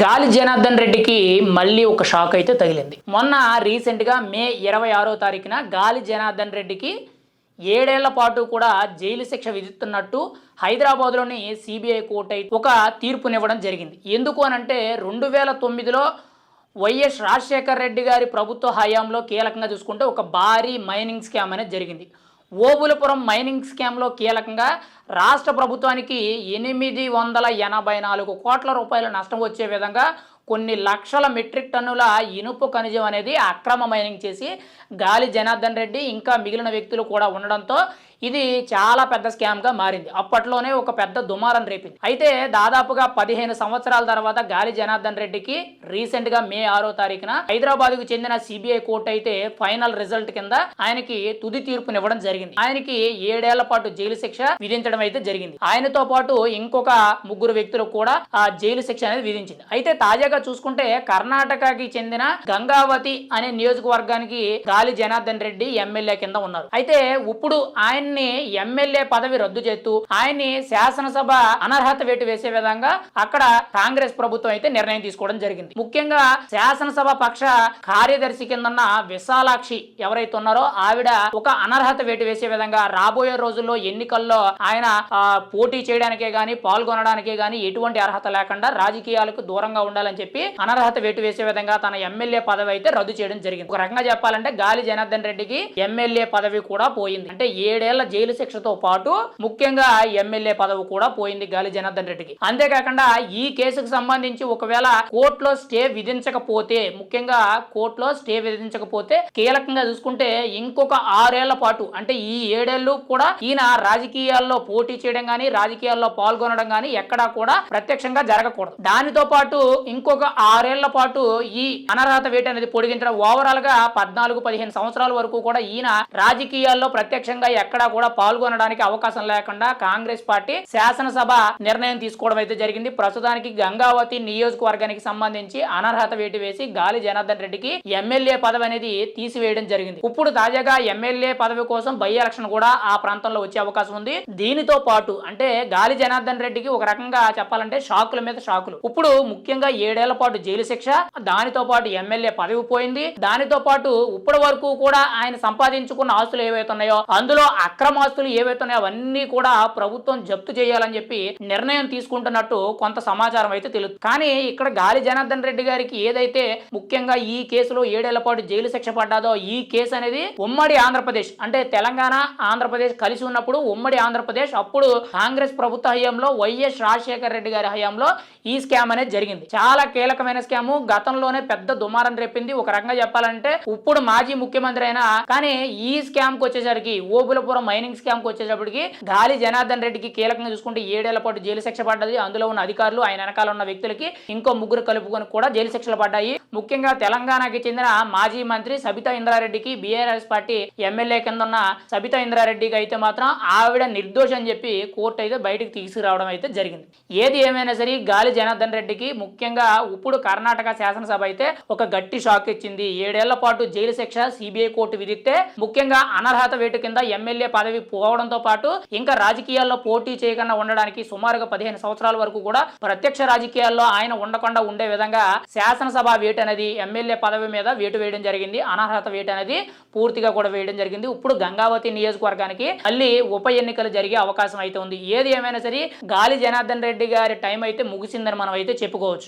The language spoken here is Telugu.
గాలి జనార్దన్ రెడ్డికి మళ్ళీ ఒక షాక్ అయితే తగిలింది. మొన్న రీసెంట్గా మే ఇరవై ఆరో తారీఖున గాలి జనార్దన్ రెడ్డికి ఏడేళ్ళ పాటు కూడా జైలు శిక్ష విధిస్తున్నట్టు హైదరాబాద్లోని సిబిఐ కోర్టు ఒక తీర్పునివ్వడం జరిగింది. ఎందుకు అనంటే రెండు వేల తొమ్మిదిలో వైఎస్ రాజశేఖర్ రెడ్డి గారి ప్రభుత్వ హయాంలో కీలకంగా చూసుకుంటే ఒక భారీ మైనింగ్ స్కామ్ అనేది జరిగింది. ఓబులపురం మైనింగ్ స్కామ్లో కీలకంగా రాష్ట్ర ప్రభుత్వానికి ఎనిమిది వందల ఎనభై నాలుగు కోట్ల రూపాయల నష్టం వచ్చే విధంగా కొన్ని లక్షల మెట్రిక్ టన్నుల ఇనుపు ఖనిజం అనేది అక్రమ మైనింగ్ చేసి గాలి జనార్దన్ రెడ్డి ఇంకా మిగిలిన వ్యక్తులు కూడా ఉండడంతో ఇది చాలా పెద్ద స్కామ్గా మారింది. అప్పట్లోనే ఒక పెద్ద దుమారం రేపింది. అయితే దాదాపుగా పదిహేను సంవత్సరాల తర్వాత గాలి జనార్దన్ రెడ్డికి రీసెంట్గా మే ఆరో తారీఖున హైదరాబాద్కు చెందిన సిబిఐ కోర్టు అయితే ఫైనల్ రిజల్ట్ కింద ఆయనకి తుది తీర్పునివ్వడం జరిగింది. ఆయనకి ఏడేళ్ళ పాటు జైలు శిక్ష విధించడం అయితే జరిగింది. ఆయనతో పాటు ఇంకొక ముగ్గురు వ్యక్తులకు కూడా ఆ జైలు శిక్ష అనేది విధించింది. అయితే తాజాగా చూసుకుంటే కర్ణాటకకి చెందిన గంగావతి అనే నియోజకవర్గానికి గాలి జనార్దన్ రెడ్డి ఎమ్మెల్యే కింద ఉన్నారు. అయితే ఇప్పుడు ఆయన ఆయన్ని ఎమ్మెల్యే పదవి రద్దు చేస్తూ ఆయన్ని శాసనసభ అనర్హత వేటు వేసే విధంగా అక్కడ కాంగ్రెస్ ప్రభుత్వం అయితే నిర్ణయం తీసుకోవడం జరిగింది. ముఖ్యంగా శాసనసభ పక్ష కార్యదర్శి కిందన్న విశాలాక్షి ఎవరైతే ఉన్నారో ఆవిడ ఒక అనర్హత వేటు వేసే విధంగా రాబోయే రోజుల్లో ఎన్నికల్లో ఆయన ఆ, పోటీ చేయడానికే గాని పాల్గొనడానికే గాని ఎటువంటి అర్హత లేకుండా రాజకీయాలకు దూరంగా ఉండాలని చెప్పి అనర్హత వేటు వేసే విధంగా తన ఎమ్మెల్యే పదవి అయితే రద్దు చేయడం జరిగింది. ఒక రకంగా చెప్పాలంటే గాలి జనార్దన్ రెడ్డికి ఎమ్మెల్యే పదవి కూడా పోయింది. అంటే ఏడేళ్ళ జైలు శిక్షతో పాటు ముఖ్యంగా ఎమ్మెల్యే పదవి కూడా పోయింది గాలి జనార్దన్ రెడ్డికి. అంతేకాకుండా ఈ కేసుకు సంబంధించి ఒకవేళ కోర్టులో స్టే విధించకపోతే ముఖ్యంగా కోర్టులో స్టే విధించకపోతే కీలకంగా చూసుకుంటే ఇంకొక ఆరేళ్ళ పాటు అంటే ఈ ఏడేళ్ళు కూడా ఈయన రాజకీయాల్లో పోటీ చేయడం కానీ రాజకీయాల్లో పాల్గొనడం కానీ ఎక్కడా కూడా ప్రత్యక్షంగా జరగకూడదు. దానితో పాటు ఇంకొక ఆరేళ్ళ పాటు ఈ అనర్హత వేట అనేది పొడిగించడం ఓవరాల్గా పద్నాలుగు పదిహేను సంవత్సరాల వరకు కూడా ఈయన రాజకీయాల్లో ప్రత్యక్షంగా ఎక్కడా కూడా పాల్గొనడానికి అవకాశం లేకుండా కాంగ్రెస్ పార్టీ శాసనసభ నిర్ణయం తీసుకోవడం అయితే జరిగింది. ప్రస్తుతానికి గంగావతి నియోజకవర్గానికి సంబంధించి అనర్హత వేటు వేసి గాలి జనార్దన్ రెడ్డికి ఎమ్మెల్యే పదవి అనేది తీసివేయడం జరిగింది. ఇప్పుడు తాజాగా ఎమ్మెల్యే పదవి కోసం బై ఎలక్షన్ కూడా ఆ ప్రాంతంలో వచ్చే అవకాశం ఉంది. దీనితో పాటు అంటే గాలి జనార్దన్ రెడ్డికి ఒక రకంగా చెప్పాలంటే షాకుల మీద షాకులు. ఇప్పుడు ముఖ్యంగా ఏడేళ్ళ పాటు జైలు శిక్ష దానితో పాటు ఎమ్మెల్యే పదవి పోయింది. దానితో పాటు ఇప్పటి వరకు కూడా ఆయన సంపాదించుకున్న ఆస్తులు ఏవైతే ఉన్నాయో అందులో అక్రమాస్తులు ఏవైతున్నాయో ఏవైతే అవన్నీ కూడా ప్రభుత్వం జప్తు చేయాలని చెప్పి నిర్ణయం తీసుకుంటున్నట్టు కొంత సమాచారం అయితే తెలుసు కానీ ఇక్కడ గాలి జనార్దన్ రెడ్డి గారికి ఏదైతే ముఖ్యంగా ఈ కేసులో ఏడేళ్ళ పాటు జైలు శిక్ష పడ్డాదో ఈ కేసు అనేది ఉమ్మడి ఆంధ్రప్రదేశ్ అంటే తెలంగాణ ఆంధ్రప్రదేశ్ కలిసి ఉన్నప్పుడు ఉమ్మడి ఆంధ్రప్రదేశ్ అప్పుడు కాంగ్రెస్ ప్రభుత్వ హయాంలో వైఎస్ రాజశేఖర్ రెడ్డి గారి హయాంలో ఈ స్కామ్ అనేది జరిగింది. చాలా కీలకమైన స్కామ్. గతంలోనే పెద్ద దుమారం రేపింది. ఒక రకంగా చెప్పాలంటే ఇప్పుడు మాజీ ముఖ్యమంత్రి అయినా కానీ ఈ స్కామ్కు వచ్చేసరికి ఓబులపురం మైనింగ్ స్కామ్ వచ్చేటప్పటికి గాలి జనార్దన్ రెడ్డికి కీలకంగా చూసుకుంటే ఏడేళ్ళ పాటు జైలు శిక్ష పడ్డది. అందులో ఉన్న అధికారులు ఆయన వెనకాల ఉన్న వ్యక్తులకి ఇంకో ముగ్గురు కలుపుకొని కూడా జైలు శిక్షలు పడ్డాయి. ముఖ్యంగా తెలంగాణకి చెందిన మాజీ మంత్రి సబితా ఇంద్రారెడ్డికి బీఆర్ఎస్ పార్టీ ఎమ్మెల్యే కింద ఉన్న సబితా ఇంద్రారెడ్డికి అయితే మాత్రం ఆవిడ నిర్దోషం అని చెప్పి కోర్టు అయితే బయటకు తీసుకురావడం అయితే జరిగింది. ఏది ఏమైనా సరే గాలి జనార్దన్ రెడ్డికి ముఖ్యంగా ఇప్పుడు కర్ణాటక శాసనసభ అయితే ఒక గట్టి షాక్ ఇచ్చింది. ఏడేళ్ళ పాటు జైలు శిక్ష సిబిఐ కోర్టు విధిస్తే ముఖ్యంగా అనర్హత వేటు కింద ఎమ్మెల్యే పదవి పోవడంతో పాటు ఇంకా రాజకీయాల్లో పోటీ చేయకుండా ఉండడానికి సుమారుగా పదిహేను సంవత్సరాల వరకు కూడా ప్రత్యక్ష రాజకీయాల్లో ఆయన ఉండకుండా ఉండే విధంగా శాసనసభ వేటు అనేది ఎమ్మెల్యే పదవి మీద వేటు వేయడం జరిగింది. అనర్హత వేటు అనేది పూర్తిగా కూడా వేయడం జరిగింది. ఇప్పుడు గంగావతి నియోజకవర్గానికి మళ్ళీ ఉప ఎన్నికలు జరిగే అవకాశం అయితే ఉంది. ఏది ఏమైనా సరే గాలి జనార్దన్ రెడ్డి గారి టైం అయితే ముగిసిందని మనం అయితే చెప్పుకోవచ్చు.